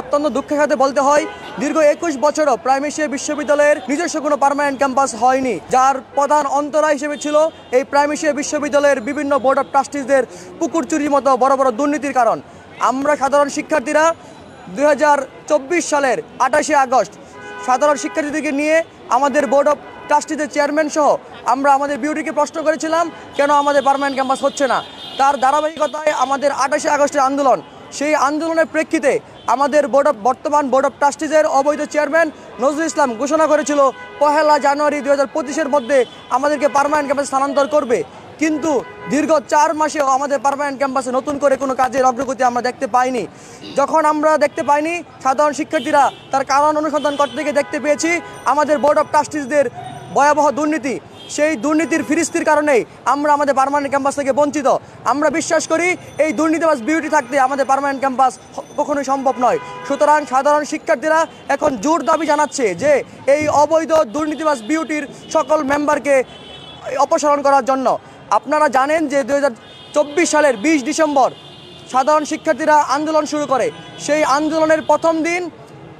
অত্যন্ত দুঃখের সাথে বলতে হয়, দীর্ঘ একুশ বছরও প্রাইমেশিয়া বিশ্ববিদ্যালয়ের নিজস্ব কোনো পার্মানেন্ট ক্যাম্পাস হয়নি, যার প্রধান অন্তরা হিসেবে ছিল এই প্রাইমেশিয়া বিশ্ববিদ্যালয়ের বিভিন্ন বোর্ড অফ ট্রাস্টিসদের পুকুর চুরির মতো বড় বড় দুর্নীতির কারণ। আমরা সাধারণ শিক্ষার্থীরা দু হাজার চব্বিশ সালের আঠাশে আগস্ট সাধারণ শিক্ষার্থীদেরকে নিয়ে আমাদের বোর্ড অফ ট্রাস্টিদের চেয়ারম্যান সহ আমরা আমাদের বিউটিকে প্রশ্ন করেছিলাম, কেন আমাদের পার্মানেন্ট ক্যাম্পাস হচ্ছে না? তার ধারাবাহিকতায় আমাদের আঠাশে আগস্টের আন্দোলন, সেই আন্দোলনের প্রেক্ষিতে আমাদের বোর্ড অফ বর্তমান বোর্ড অফ ট্রাস্টিজের অবৈধ চেয়ারম্যান নজরুল ইসলাম ঘোষণা করেছিল, পহেলা জানুয়ারি দু হাজার পঁচিশের মধ্যে আমাদেরকে পার্মানেন্ট ক্যাম্পাসে স্থানান্তর করবে। কিন্তু দীর্ঘ চার মাসেও আমাদের পার্মানেন্ট ক্যাম্পাসে নতুন করে কোনো কাজের অগ্রগতি আমরা দেখতে পাইনি। যখন আমরা দেখতে পাইনি, সাধারণ শিক্ষার্থীরা তার কারণ অনুসন্ধান করতে গিয়ে দেখতে পেয়েছি, আমাদের বোর্ড অফ ট্রাস্টিজদের ভয়াবহ দুর্নীতি। সেই দুর্নীতির ফিরিস্তির কারণেই আমরা আমাদের পারমানেন্ট ক্যাম্পাস থেকে বঞ্চিত। আমরা বিশ্বাস করি এই দুর্নীতিবাস বিউটি থাকতে আমাদের পার্মানেন্ট ক্যাম্পাস কখনোই সম্ভব নয়। সুতরাং সাধারণ শিক্ষার্থীরা এখন জোর দাবি জানাচ্ছে যে এই অবৈধ দুর্নীতিবাস বিউটির সকল মেম্বারকে অপসারণ করার জন্য। আপনারা জানেন যে দু হাজার চব্বিশ সালের বিশ ডিসেম্বর সাধারণ শিক্ষার্থীরা আন্দোলন শুরু করে। সেই আন্দোলনের প্রথম দিন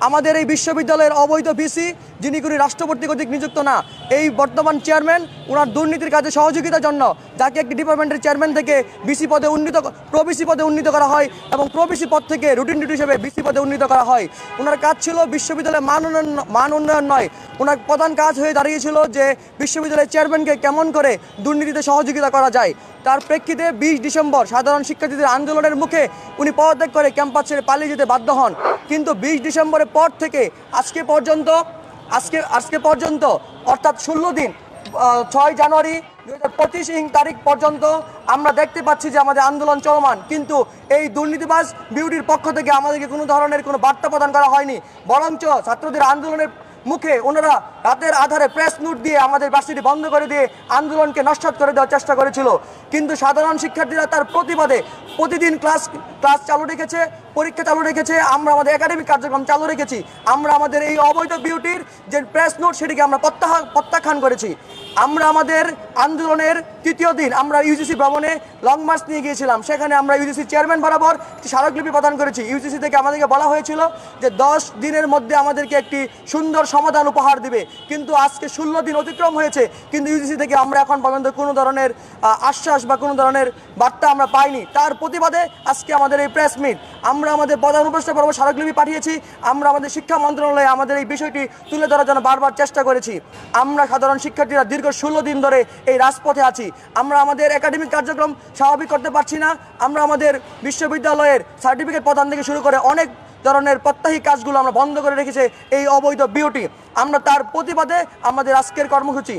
আমাদের এই বিশ্ববিদ্যালয়ের অবৈধ ভিসি, যিনি কোনো রাষ্ট্রপতি কর্তৃক নিযুক্ত না, এই বর্তমান চেয়ারম্যান ওনার দুর্নীতির কাজে সহযোগিতার জন্য যাকে একটি ডিপার্টমেন্টের চেয়ারম্যান থেকে বিসি পদে উন্নীত প্রবিসি পদে উন্নীত করা হয় এবং প্রবিসি পদ থেকে রুটিন ডিউটি হিসেবে বিসি পদে উন্নীত করা হয়। ওনার কাজ ছিল বিশ্ববিদ্যালয়ের মান উন্নয়ন মান উন্নয়ন নয়। ওনার প্রধান কাজ হয়ে দাঁড়িয়েছিল যে বিশ্ববিদ্যালয়ের চেয়ারম্যানকে কেমন করে দুর্নীতিতে সহযোগিতা করা যায়। তার প্রেক্ষিতে বিশ ডিসেম্বর সাধারণ শিক্ষার্থীদের আন্দোলনের মুখে উনি পদত্যাগ করে ক্যাম্পাস ছেড়ে পালিয়ে যেতে বাধ্য হন। কিন্তু বিশ ডিসেম্বরের পর থেকে আজকে পর্যন্ত, আজকে আজকে পর্যন্ত, অর্থাৎ ষোলো দিন ছয় জানুয়ারি দুই হাজার ইং তারিখ পর্যন্ত আমরা দেখতে পাচ্ছি যে আমাদের আন্দোলন চলমান। কিন্তু এই দুর্নীতিবাজ বিউটির পক্ষ থেকে আমাদেরকে কোনো ধরনের কোনো বার্তা প্রদান করা হয়নি। বরঞ্চ ছাত্রদের আন্দোলনের মুখে ওনারা রাতের আধারে প্রেস নোট দিয়ে আমাদের বাসটি বন্ধ করে দিয়ে আন্দোলনকে নস্বাত করে দেওয়ার চেষ্টা করেছিল। কিন্তু সাধারণ শিক্ষার্থীরা তার প্রতিবাদে প্রতিদিন ক্লাস ক্লাস চালু রেখেছে। পরীক্ষা চালু রেখেছে, আমরা আমাদের একাডেমিক কার্যক্রম চালু রেখেছি, আমরা আমাদের এই অবৈধ বিউটির যে প্রেস নোট সেটিকে আমরা প্রত্যাহার প্রত্যাখ্যান করেছি। আমরা আমাদের আন্দোলনের তৃতীয় দিন আমরা ইউজিসি ভবনে লং মার্চ নিয়ে গিয়েছিলাম, সেখানে আমরা ইউজিসি চেয়ারম্যান বরাবর স্মারকলিপি প্রদান করেছি। ইউজিসি থেকে আমাদেরকে বলা হয়েছিল যে দশ দিনের মধ্যে আমাদেরকে একটি সুন্দর সমাধান উপহার দিবে। কিন্তু আজকে ষোলো দিন অতিক্রম হয়েছে, কিন্তু ইউজিসি থেকে আমরা এখন পর্যন্ত কোনো ধরনের আশ্বাস বা কোনো ধরনের বার্তা আমরা পাইনি। তার প্রতিবাদে আজকে আমাদের এই প্রেস মিট আমরা আমাদের প্রধান উপদেষ্টা বরাবর স্মারকলিপি পাঠিয়েছি। আমরা আমাদের শিক্ষা মন্ত্রণালয়ে আমাদের এই বিষয়টি তুলে ধরার জন্য বারবার চেষ্টা করেছি। আমরা সাধারণ শিক্ষার্থীরা দীর্ঘ ষোলো দিন ধরে এই রাজপথে আছি। আমরা আমাদের একাডেমিক কার্যক্রম স্বাভাবিক করতে পারছি না। আমরা আমাদের বিশ্ববিদ্যালয়ের সার্টিফিকেট প্রদান থেকে শুরু করে অনেক ধরনের প্রত্যাহিক কাজগুলো আমরা বন্ধ করে রেখেছে এই অবৈধ বিউটি। আমরা তার প্রতিবাদে আমাদের আজকের কর্মসূচি।